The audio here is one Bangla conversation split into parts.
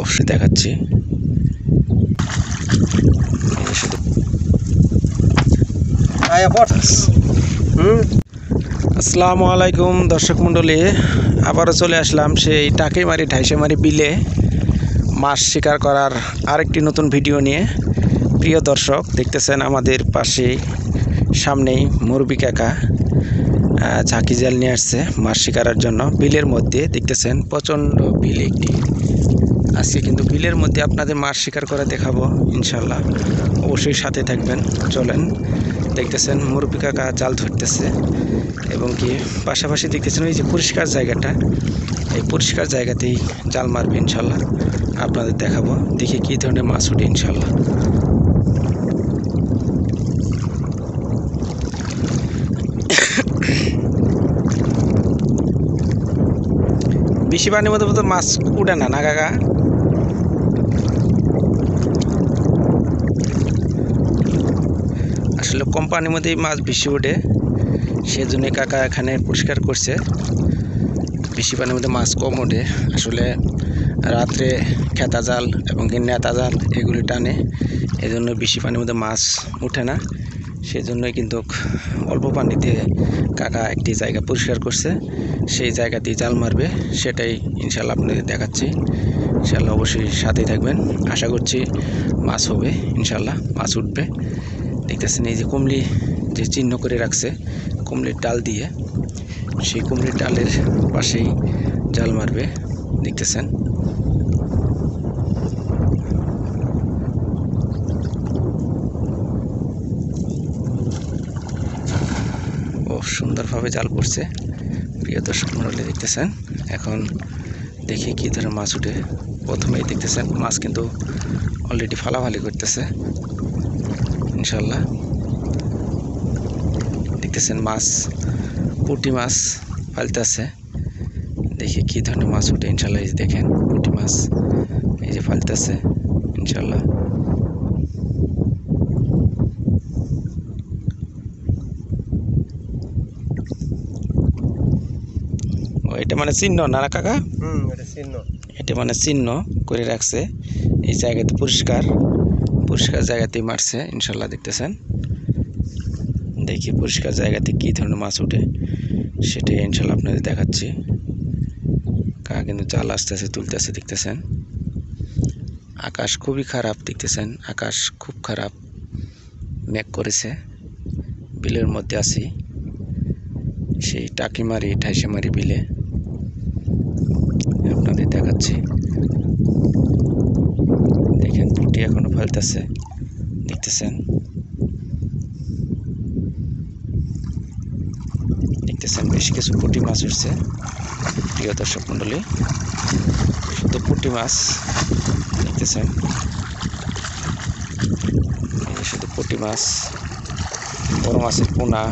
অবশ্যই দেখাচ্ছি। আসসালামু আলাইকুম দর্শক মণ্ডলী আবারও চলে আসলাম সেই টাকিমারি ঢাইসেমারি বিলে মাছ শিকার করার আরেকটি নতুন ভিডিও নিয়ে। প্রিয় দর্শক দেখতেছেন আমাদের পাশে সামনেই মুরবি কাকা ঝাঁকি জাল নিয়ে আসছে মাছ শিকারের জন্য। বিলের মধ্যে দেখতেছেন প্রচণ্ড বিল একটি আজকে কিন্তু বিলের মধ্যে আপনাদের মাছ শিকার করে দেখাবো, ইনশাল্লাহ। অবশ্যই সাথে থাকবেন। চলেন, দেখতেছেন মুরব্বী কাকা জাল ধরতেছে এবং কি পাশাপাশি দেখতেছেন ওই যে পরিষ্কার জায়গাটা। এই পরিষ্কার জায়গাতেই জাল মারবে, ইনশাল্লাহ। আপনাদের দেখাবো, দেখি কী ধরনের মাছ উঠে, ইনশাল্লাহ। বেশি পানির মধ্যে মাছ উঠে না না কাকা? আসলে কম পানির মধ্যেই মাছ বেশি ওঠে, সেজন্য কাকা এখানে পরিষ্কার করছে। বেশি পানির মধ্যে মাছ কম ওঠে। আসলে রাত্রে খেতা জাল এবং নেতা জাল এগুলি টানে এই জন্য বেশি পানির মধ্যে মাছ ওঠে না। সেজন্যই কিন্তু অল্প পানিতে কাকা একটি জায়গা পরিষ্কার করছে। সেই জায়গাতেই জাল মারবে, সেটাই ইনশাল্লাহ আপনাদের দেখাচ্ছি। ইনশাল্লাহ অবশ্যই সাথেই থাকবেন। আশা করছি মাছ হবে ইনশাল্লাহ মাছ উঠবে। দেখতেছেন এই যে কুমলি যে চিহ্ন করে রাখছে, কুমলির ডাল দিয়ে, সেই কুমলির ডালের পাশেই জাল মারবে, দেখতেছেন। ও, সুন্দরভাবে জাল পড়ছে প্রিয় দর্শক মণ্ডলী দেখতেছেন? এখন দেখি কী ধরনের মাছ উঠে। প্রথমেই দেখতেছেন মাছ কিন্তু অলরেডি ফালাফালি করতেছে। ইনশাল্লাহ। দেখতেছেন মাছ পুঁটি মাছ ফালতেছে। দেখি কী ধরনের মাছ উঠে ইনশাল্লাহ এই দেখেন পুঁটি মাছ এই যে ফালতেছে ইনশাল্লাহ। ও এটা মানে চিহ্ন না না কাকা? হুম এটা চিহ্ন। এটা মানে চিহ্ন করে রাখছে। এই জায়গাতে পরিষ্কার। পরিষ্কার জায়গাতেই মারছে, ইনশাল্লাহ দেখতেছেন। দেখি পরিষ্কার জায়গাতে কী ধরনের মাছ ওঠে, সেটাই ইনশাল্লাহ আপনাদের দেখাচ্ছি। কা কিন্তু জাল আসতেছে, তুলতেছে, দেখতেছেন। আকাশ খুবই খারাপ, দেখতেছেন। আকাশ খুব খারাপ। মেঘ করেছে। বিলের মধ্যে আছি। সেই টাকিমারি ঠাইসেমারি বিলে আপনাদের দেখাচ্ছি দেখেন পুঁটি এখনও ফেলতেছে? দেখতেছেন? দেখতেছেন, বেশ কিছু পুঁটি মাছ উঠছে। প্রিয় দর্শক মণ্ডলী, শুধু পুঁটি মাছ, দেখতেছেন? শুধু পুঁটি মাছ, বড় মাছের পোনা,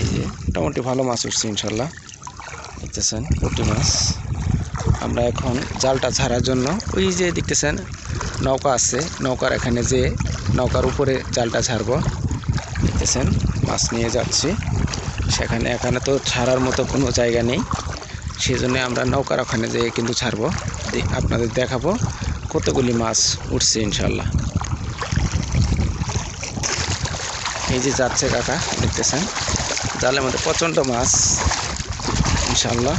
এই যে মোটামুটি ভালো মাছ উঠছে ইনশাল্লাহ। দেখতেছেন, পুঁটি মাছ। আমরা এখন জালটা ছাড়ার জন্য, ওই যে দেখতেছেন নৌকা আছে, নৌকার এখানে যে নৌকার উপরে জালটা ছাড়ব। দেখতেছেন, মাছ নিয়ে যাচ্ছি। সেখানে, এখানে তো ছাড়ার মতো কোনো জায়গা নেই। সেই জন্য আমরা নৌকার ওখানে যেয়ে কিন্তু ছাড়বো। আপনাদের দেখাবো কতগুলি মাছ উঠছে ইনশাল্লাহ এই যে যাচ্ছে কাকা, দেখতেছেন? জালের মধ্যে প্রচণ্ড মাছ ইনশাল্লাহ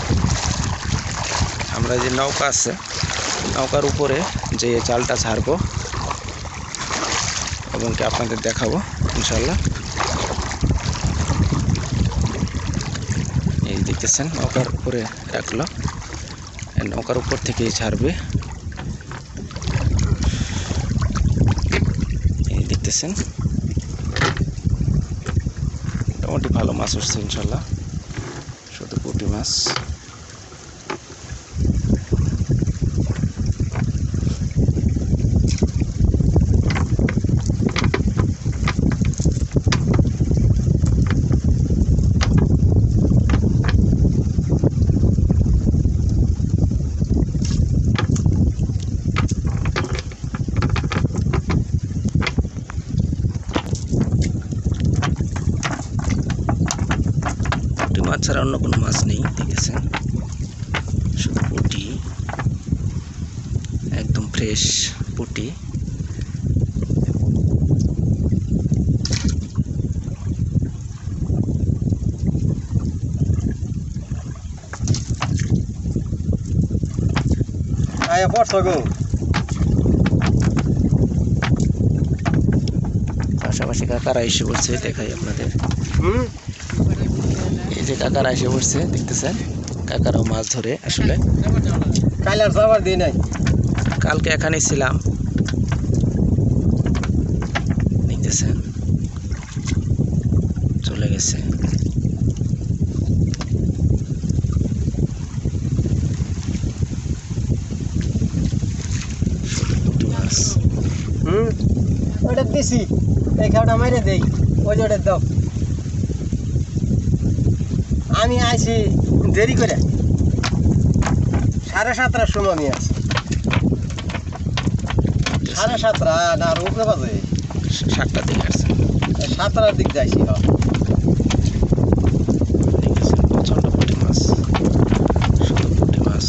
আমরা যে নৌকা আছে নৌকার উপরে যে জালটা ছাড়বো এবং কি আপনাদের দেখাবো ইনশাল্লাহ এই দেখতেছেন, নৌকার উপরে রাখল। নৌকার উপর থেকেই ছাড়বে। এই দেখতেছেন। মোটামুটি ভালো মাছ উঠছে ইনশাল্লাহ শুধু পুঁটি মাছ। ছাড়া অন্য কোনো মাছ নেই দেখেছেন শুধু পুঁটি একদম ফ্রেশ পুটি। আয়া পড়ছো গো। পাশাপাশি কাকারা এসে বলছে দেখাই আপনাদের। হুম? এই যে কাকারা এসে পড়ছে দেখতেছেন? কাকারাও মাছ ধরে আসলে। কালকে এখানে ছিলাম। দেখতেছেন? চলে গেছে। হুম? ওটা দিছি। এই খাওয়াটা মাইরে দেই। ওই যে ওটা দাও। আমি আইছি দেরি করে। সাড়ে সাতটার সময় আমি আছি সাড়ে সাতটা না আর উপরে বাজে? সাতটার দিকে আসছে। সাতটার দিক যাইছি হ। দেখতেছেন প্রচণ্ড পুঁটি মাছ শুধু পুঁটি মাছ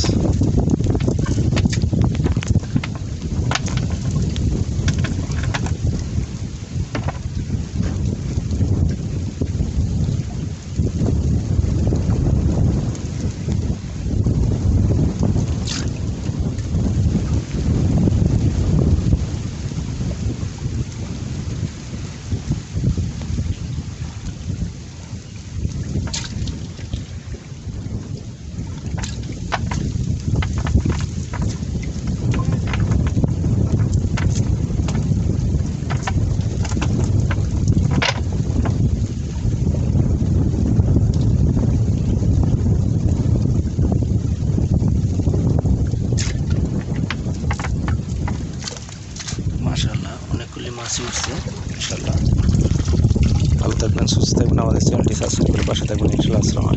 মাশাল্লাহ মাছই উঠছে। ইনশাল্লাহ ভালো থাকবেন, সুস্থ থাকবেন। আমাদের চ্যানেলটি সাবস্ক্রাইব করে পাশে থাকবেন। ইনশাল্লাহ আসসালামু